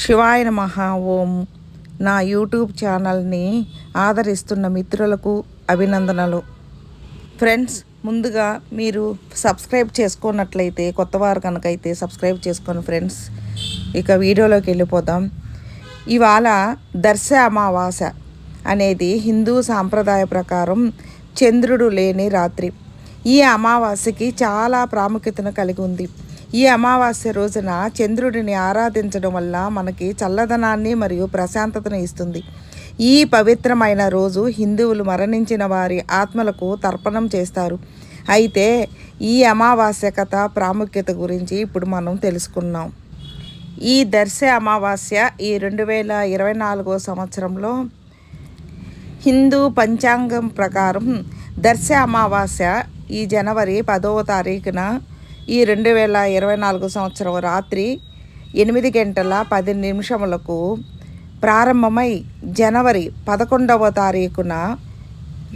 శివాయ నమః. ఓం. నా యూట్యూబ్ ఛానల్ని ఆదరిస్తున్న మిత్రులకు అభినందనలు. ఫ్రెండ్స్ ముందుగా మీరు సబ్స్క్రైబ్ చేసుకున్నట్లయితే కొత్తవారు కనుకైతే సబ్స్క్రైబ్ చేసుకోండి ఫ్రెండ్స్. ఇక వీడియోలోకి వెళ్ళిపోదాం. ఇవాళ దర్శ అమావాస్య అనేది హిందూ సాంప్రదాయ ప్రకారం చంద్రుడు లేని రాత్రి. ఈ అమావాస్యకి చాలా ప్రాముఖ్యతను కలిగి ఉంది. ఈ అమావాస్య రోజున చంద్రుడిని ఆరాధించడం వల్ల మనకి చల్లదనాన్ని మరియు ప్రశాంతతను ఇస్తుంది. ఈ పవిత్రమైన రోజు హిందువులు మరణించిన వారి ఆత్మలకు తర్పణం చేస్తారు. అయితే ఈ అమావాస్య కథ ప్రాముఖ్యత గురించి ఇప్పుడు మనం తెలుసుకున్నాం ఈ దర్శ అమావాస్య ఈ రెండు వేల ఇరవై నాలుగో సంవత్సరంలో హిందూ పంచాంగం ప్రకారం దర్శ అమావాస్య ఈ జనవరి పదవ తారీఖున ఈ రెండు వేల ఇరవై నాలుగు సంవత్సరం రాత్రి ఎనిమిది గంటల పది నిమిషములకు ప్రారంభమై జనవరి పదకొండవ తారీఖున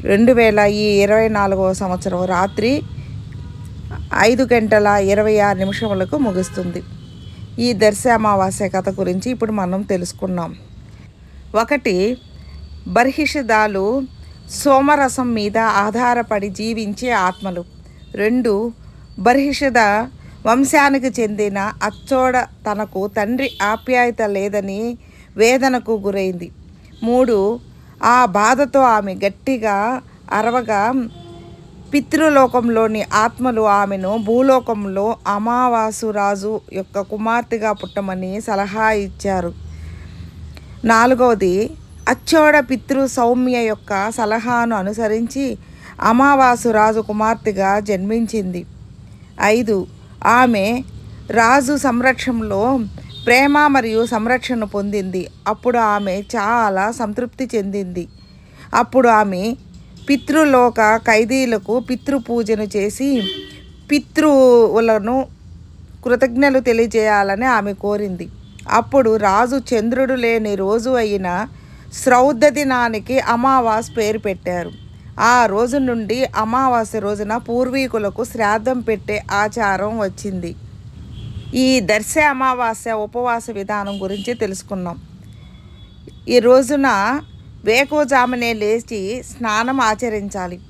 రెండు వేల ఈ ఇరవై నాలుగవ సంవత్సరం రాత్రి ఐదు గంటల ఇరవై ఆరు నిమిషములకు ముగుస్తుంది. ఈ దర్శ అమావాస్య కథ గురించి ఇప్పుడు మనం తెలుసుకున్నాం ఒకటి బర్హిషదాలు సోమరసం మీద ఆధారపడి జీవించే ఆత్మలు. రెండు బర్హిషద వంశానికి చెందిన అచ్చోడ తనకు తండ్రి ఆప్యాయత లేదని వేదనకు గురైంది. మూడు ఆ బాధతో ఆమె గట్టిగా అరవగా పితృలోకంలోని ఆత్మలు ఆమెను భూలోకంలో అమావాసురాజు యొక్క కుమార్తెగా పుట్టమని సలహా ఇచ్చారు. నాలుగవది అచ్చోడ పితృ సౌమ్య యొక్క సలహాను అనుసరించి అమావాసు రాజు కుమార్తెగా జన్మించింది. ఐదు. ఆమె రాజు సంరక్షణలో ప్రేమ మరియు సంరక్షణ పొందింది. అప్పుడు ఆమె చాలా సంతృప్తి చెందింది. అప్పుడు ఆమె పితృలోక ఖైదీలకు పితృపూజను చేసి పితృవులను కృతజ్ఞలు తెలియజేయాలని ఆమె కోరింది. అప్పుడు రాజు చంద్రుడు లేని రోజు అయిన శ్రౌద్ధ దినానికి అమావాస్ పేరు పెట్టారు. ఆ రోజు నుండి అమావాస్య రోజున పూర్వీకులకు శ్రాద్ధం పెట్టే ఆచారం వచ్చింది. ఈ దర్శ అమావాస్య ఉపవాస విధానం గురించి తెలుసుకున్నాం. ఈ రోజున వేకోజామునే లేచి స్నానం ఆచరించాలి.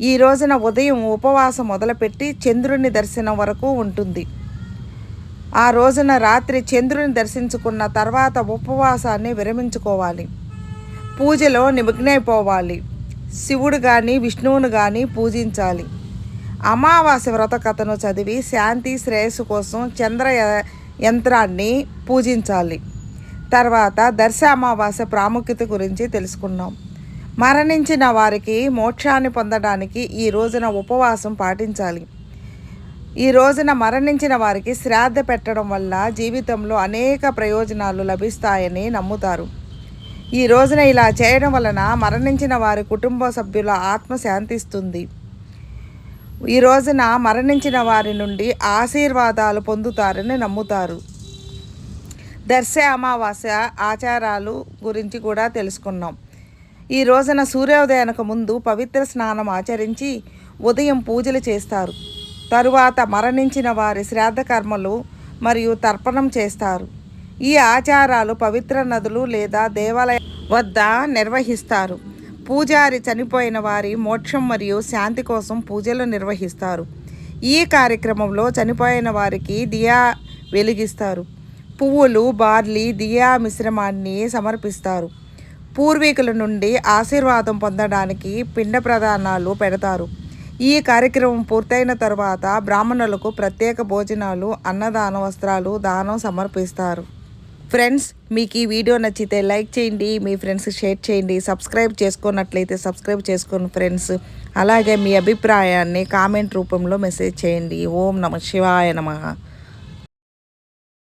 ఈ రోజున ఉదయం ఉపవాసం మొదలుపెట్టి చంద్రుని దర్శనం వరకు ఉంటుంది. ఆ రోజున రాత్రి చంద్రుని దర్శించుకున్న తర్వాత ఉపవాసాన్ని విరమించుకోవాలి. పూజలో నిమగ్నైపోవాలి. శివుడు కానీ విష్ణువును కానీ పూజించాలి. అమావాస్య వ్రత కథను చదివి శాంతి శ్రేయస్సు కోసం చంద్ర యంత్రాన్ని పూజించాలి. తర్వాత దర్శ అమావాస్య ప్రాముఖ్యత గురించి తెలుసుకున్నాం మరణించిన వారికి మోక్షాన్ని పొందడానికి ఈ రోజున ఉపవాసం పాటించాలి. ఈ రోజున మరణించిన వారికి శ్రాద్ధ పెట్టడం వల్ల జీవితంలో అనేక ప్రయోజనాలు లభిస్తాయని నమ్ముతారు. ఈ రోజున ఇలా చేయడం వలన మరణించిన వారి కుటుంబ సభ్యుల ఆత్మ శాంతిస్తుంది. ఈ రోజున మరణించిన వారి నుండి ఆశీర్వాదాలు పొందుతారని నమ్ముతారు. దర్శ అమావాస్య ఆచారాలు గురించి కూడా తెలుసుకున్నాం. ఈ రోజున సూర్యోదయానికి ముందు పవిత్ర స్నానం ఆచరించి ఉదయం పూజలు చేస్తారు. తరువాత మరణించిన వారి శ్రాద్ధ కర్మలు మరియు తర్పణం చేస్తారు. ఈ ఆచారాలు పవిత్ర నదులు లేదా దేవాలయ వద్ద నిర్వహిస్తారు. పూజారి చనిపోయిన వారి మోక్షం మరియు శాంతి కోసం పూజలు నిర్వహిస్తారు. ఈ కార్యక్రమంలో చనిపోయిన వారికి దియా వెలిగిస్తారు. పువ్వులు బార్లీ దియా మిశ్రమాన్ని సమర్పిస్తారు. పూర్వీకుల నుండి ఆశీర్వాదం పొందడానికి పిండ ప్రదానాలు పెడతారు. ఈ కార్యక్రమం పూర్తయిన తర్వాత బ్రాహ్మణులకు ప్రత్యేక భోజనాలు అన్నదాన వస్త్రాలు దానం సమర్పిస్తారు. ఫ్రెండ్స్ మీకు ఈ వీడియో నచ్చితే లైక్ చేయండి మీ ఫ్రెండ్స్ షేర్ చేయండి సబ్స్క్రైబ్ చేసుకున్నట్లయితే సబ్స్క్రైబ్ చేసుకోండి ఫ్రెండ్స్. అలాగే మీ అభిప్రాయాన్ని కామెంట్ రూపంలో మెసేజ్ చేయండి. ఓం నమ శివాయ నమః.